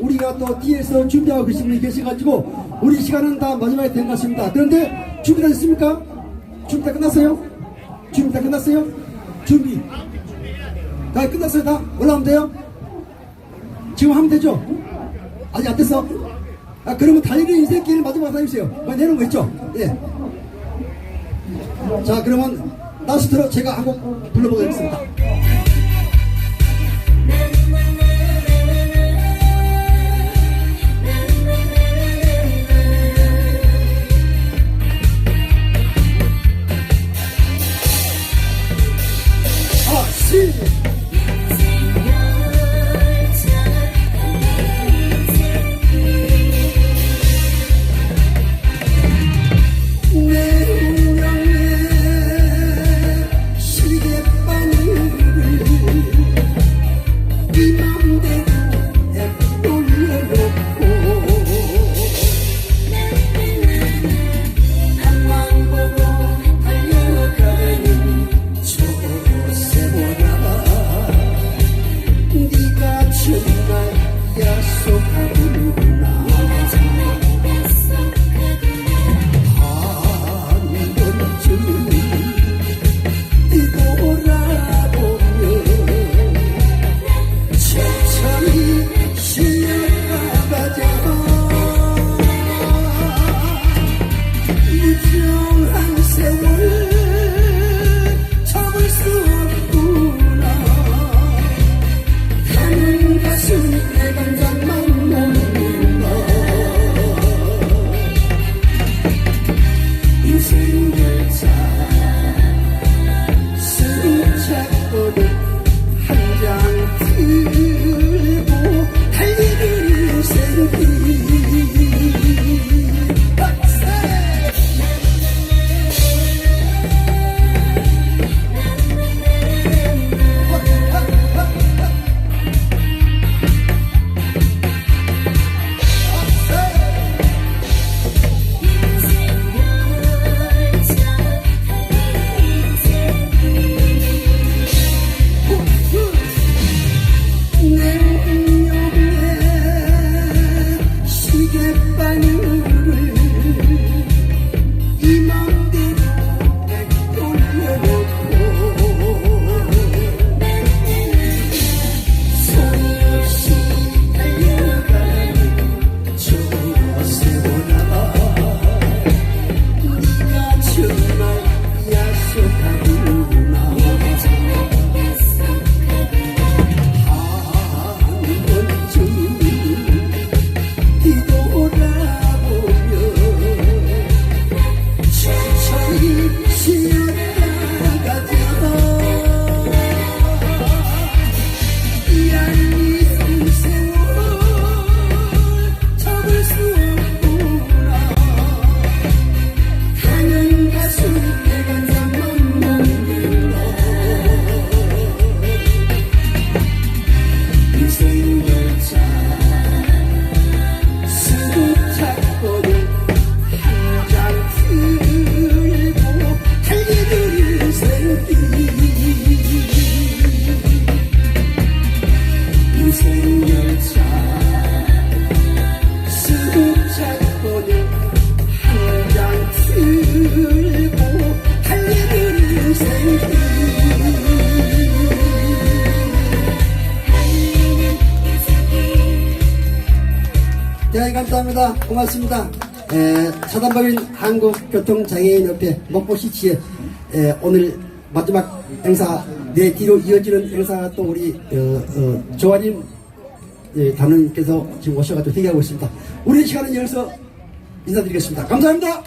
우리가 또 뒤에서 준비하고 계신 분이 계셔가지고 우리 시간은 다 마지막에 된 것 같습니다. 그런데 준비 다 됐습니까? 준비 다 끝났어요? 준비 다 끝났어요? 준비 다 끝났어요 다? 올라오면 돼요? 지금 하면 되죠? 아직 안 됐어? 아 그러면 달리는 인생길 마지막 다니세요 내놓은 거 있죠? 예. 자 그러면 라스트로 제가 한 곡 불러보겠습니다 시 대단히 감사합니다. 고맙습니다. 에, 사단법인 한국교통장애인협회 목포시치에 에, 오늘 마지막 행사 내 뒤로 이어지는 행사가 또 우리 어, 어, 조아님 예, 단원님께서 지금 오셔가지고 회의하고 있습니다. 우리 시간은 여기서 인사드리겠습니다. 감사합니다.